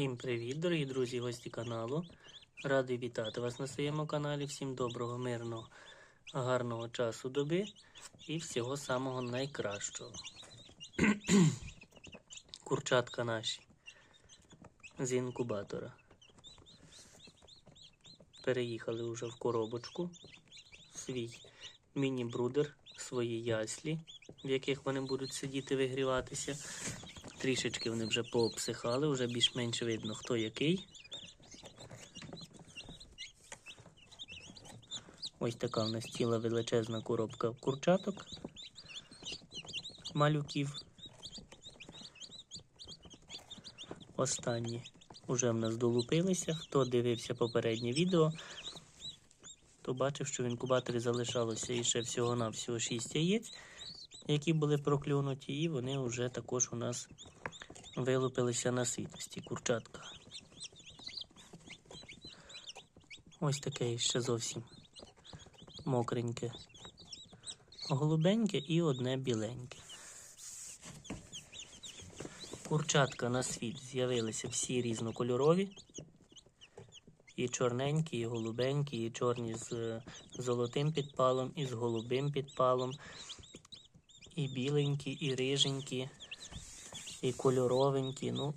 Всім привіт, дорогі друзі, гості каналу. Радий вітати вас на своєму каналі. Всім доброго, мирного, гарного часу доби і всього самого найкращого. Курчатка наші з інкубатора. Переїхали вже в коробочку, свій міні-брудер, свої яслі, в яких вони будуть сидіти вигріватися. Трішечки вони вже пообсихали, вже більш-менш видно, хто який. Ось така в нас ціла величезна коробка курчаток, малюків. Останні вже в нас долупилися. Хто дивився попереднє відео, то бачив, що в інкубаторі залишалося іще всього-навсього 6 яєць, які були проклюнуті, і вони вже також у нас вилупилися на світості курчатка. Ось таке ще зовсім мокреньке, голубеньке і одне біленьке. Курчатка на світ з'явилися всі різнокольорові. І чорненькі, і голубенькі, і чорні з е, золотим підпалом, і з голубим підпалом, і біленькі, і риженькі, і кольоровенькі. Ну,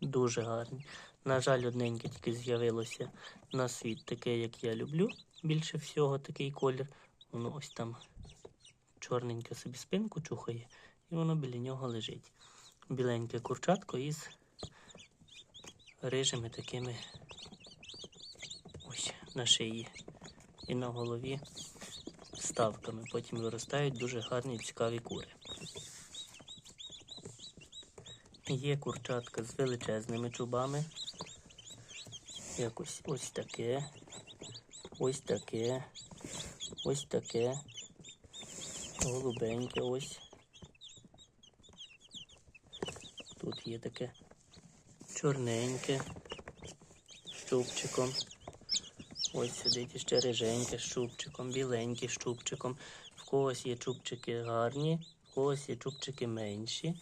дуже гарні. На жаль, одненьке тільки з'явилося на світ таке, як я люблю. Більше всього такий колір. Воно ось там чорненьке собі спинку чухає, і воно біля нього лежить. Біленьке курчатко із рижими такими ось на шиї і на голові ставками. Потім виростають дуже гарні цікаві кури. Є курчатка з величезними чубами. Якось ось таке, ось таке, ось таке, голубеньке ось. Тут є таке чорненьке з чубчиком. Ось сидить іще риженьке з чубчиком, біленьке з чубчиком. В когось є чубчики гарні, в когось є чубчики менші.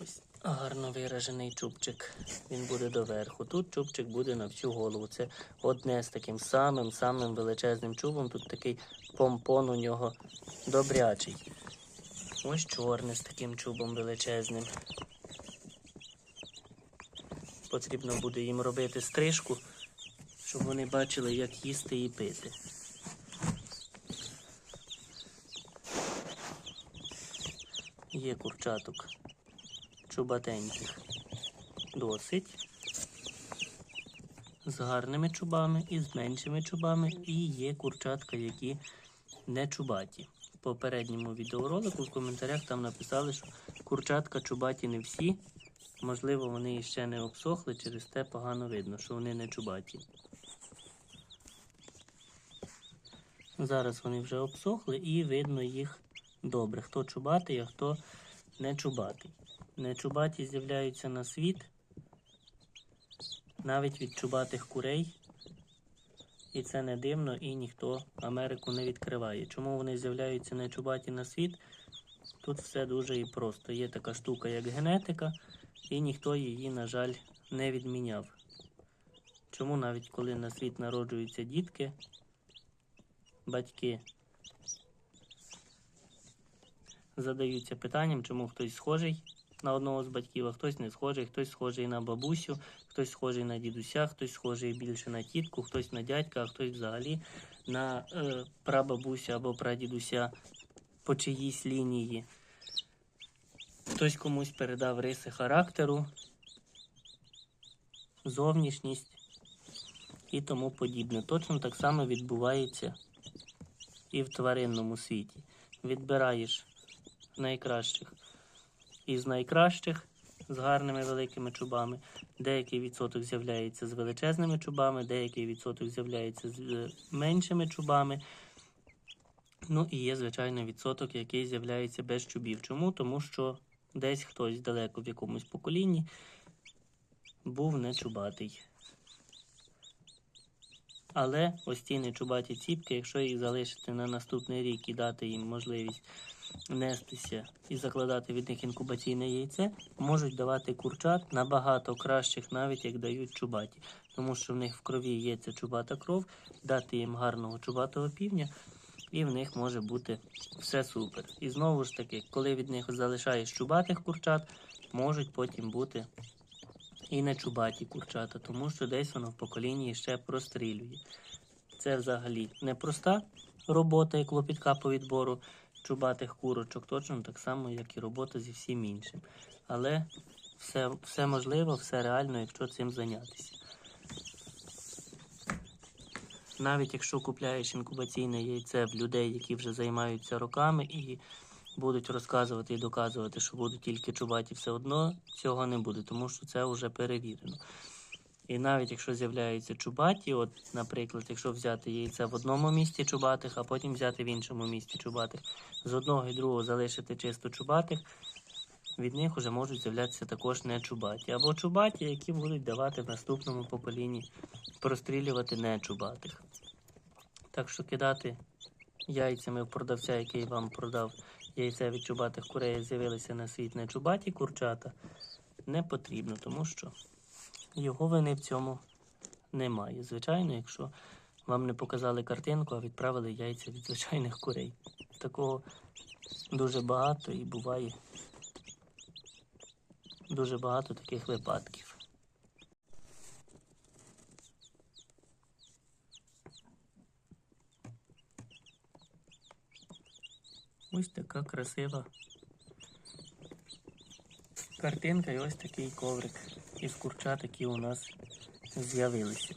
Ось гарно виражений чубчик. Він буде доверху. Тут чубчик буде на всю голову. Це одне з таким самим-самим величезним чубом. Тут такий помпон у нього добрячий. Ось чорне з таким чубом величезним. Потрібно буде їм робити стрижку, щоб вони бачили, як їсти і пити. Є курчаток чубатеньких досить. З гарними чубами і з меншими чубами. І є курчатка, які не чубаті. В попередньому відеоролику в коментарях там написали, що курчатка чубаті не всі. Можливо, вони іще не обсохли, через те погано видно, що вони не чубаті. Зараз вони вже обсохли і видно їх добре, хто чубатий, а хто не чубатий. Нечубаті з'являються на світ навіть від чубатих курей. І це не дивно, і ніхто Америку не відкриває. Чому вони з'являються нечубаті на світ? Тут все дуже і просто. Є така штука, як генетика, і ніхто її, на жаль, не відміняв. Чому навіть коли на світ народжуються дітки, батьки задаються питанням, чому хтось схожий на одного з батьків, а хтось не схожий, хтось схожий на бабусю, хтось схожий на дідуся, хтось схожий більше на тітку, хтось на дядька, а хтось взагалі на е, прабабуся або прадідуся по чиїсь лінії. Хтось комусь передав риси характеру, зовнішність і тому подібне. Точно так само відбувається і в тваринному світі. Відбираєш найкращих із найкращих з гарними великими чубами. Деякий відсоток з'являється з величезними чубами, деякий відсоток з'являється з е, меншими чубами. Ну і є, звичайно, відсоток, який з'являється без чубів. Чому? Тому що десь хтось далеко в якомусь поколінні був не чубатий. Але ось ці нечубаті ціпки, якщо їх залишити на наступний рік і дати їм можливість нестися і закладати від них інкубаційне яйце, можуть давати курчат набагато кращих, навіть як дають чубаті. Тому що в них в крові є ця чубата кров, дати їм гарного чубатого півня, і в них може бути все супер. І знову ж таки, коли від них залишаєш чубатих курчат, можуть потім бути і не чубаті курчата, тому що десь воно в поколінні ще прострілює. Це взагалі непроста робота і клопітка по відбору чубатих курочок, точно так само, як і робота зі всім іншим. Але все, все можливо, все реально, якщо цим зайнятися. Навіть якщо купляєш інкубаційне яйце в людей, які вже займаються роками і будуть розказувати і доказувати, що будуть тільки чубаті, все одно цього не буде, тому що це вже перевірено. І навіть якщо з'являються чубаті, от, наприклад, якщо взяти яйця в одному місці чубатих, а потім взяти в іншому місці чубатих, з одного і другого залишити чисто чубатих, від них вже можуть з'являтися також не чубаті. Або чубаті, які будуть давати в наступному поколінні прострілювати не чубатих. Так що кидати яйцями в продавця, який вам продав яйця від чубатих курей, з'явилися на світ не чубаті курчата, не потрібно, тому що його вини в цьому немає. Звичайно, якщо вам не показали картинку, а відправили яйця від звичайних курей. Такого дуже багато і буває дуже багато таких випадків. Ось така красива картинка і ось такий коврик із курчат, які у нас з'явилися.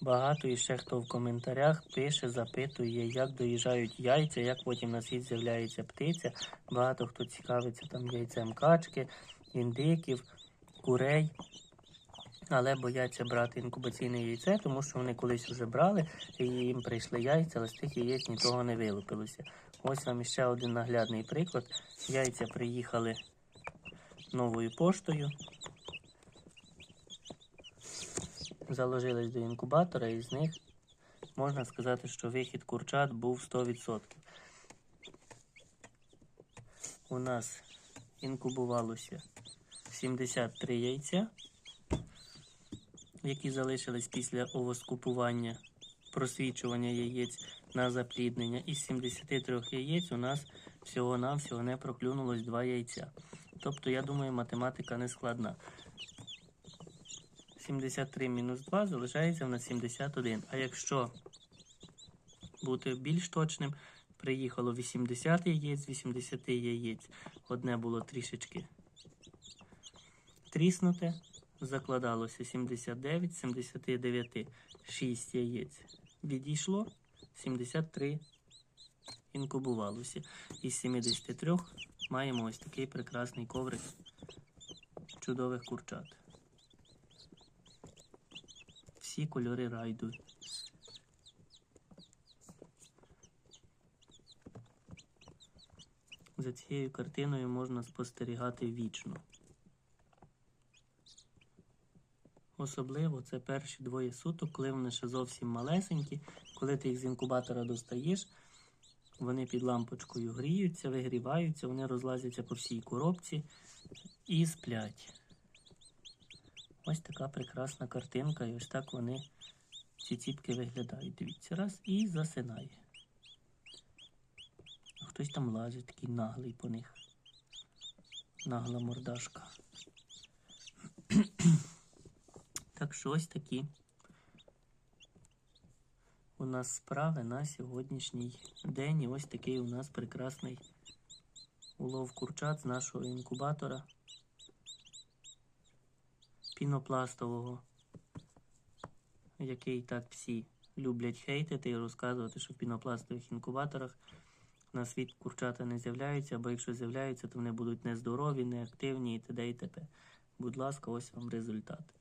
Багато і ще хто в коментарях пише, запитує, як доїжджають яйця, як потім на світ з'являється птиця. Багато хто цікавиться там яйцем качки, індиків, курей. Але бояться брати інкубаційне яйце, тому що вони колись вже брали, і їм прийшли яйця, але з тих яєць нічого не вилупилося. Ось вам іще один наглядний приклад. Яйця приїхали новою поштою. Заложились до інкубатора, і з них можна сказати, що вихід курчат був 100%. У нас інкубувалося 73 яйця, які залишились після овоскупування, просвічування яєць на запліднення. Із 73 яєць у нас всього-навсього не проклюнулось 2 яйця. Тобто, я думаю, математика не складна. 73 мінус 2 залишається в нас 71. А якщо бути більш точним, приїхало 80 яєць, з 80 яєць. Одне було трішечки тріснуте. Закладалося 79, 79, 6 яєць. Відійшло 73 інкубувалося. Із 73 маємо ось такий прекрасний коврик чудових курчат. Всі кольори райду. За цією картиною можна спостерігати вічно. Особливо це перші двоє суток, коли вони ще зовсім малесенькі. Коли ти їх з інкубатора достаєш, вони під лампочкою гріються, вигріваються, вони розлазяться по всій коробці і сплять. Ось така прекрасна картинка, і ось так вони ці ціпки виглядають. Дивіться, раз і засинає. Хтось там лазить, такий наглий по них. Нагла мордашка. Так що ось такі у нас справи на сьогоднішній день. І ось такий у нас прекрасний улов курчат з нашого інкубатора пінопластового, який так всі люблять хейтити і розказувати, що в пінопластових інкубаторах на світ курчата не з'являються, або якщо з'являються, то вони будуть нездорові, неактивні і т.д. і т.п. Будь ласка, ось вам результат.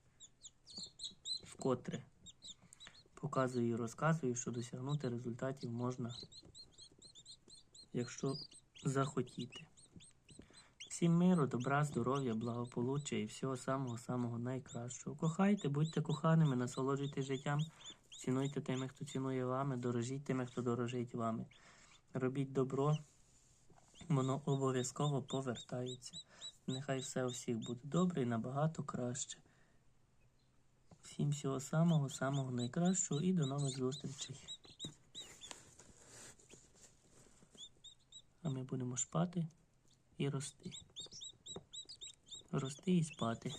Вкотре показую і розказую, що досягнути результатів можна, якщо захотіти. Всім миру, добра, здоров'я, благополуччя і всього самого-самого найкращого. Кохайте, будьте коханими, насолоджуйтесь життям. Цінуйте тими, хто цінує вами, дорожіть тими, хто дорожить вами. Робіть добро, воно обов'язково повертається. Нехай все у всіх буде добре і набагато краще. Всім всього самого, самого найкращого і до нових зустрічей. А ми будемо шпати і рости. Рости і спати.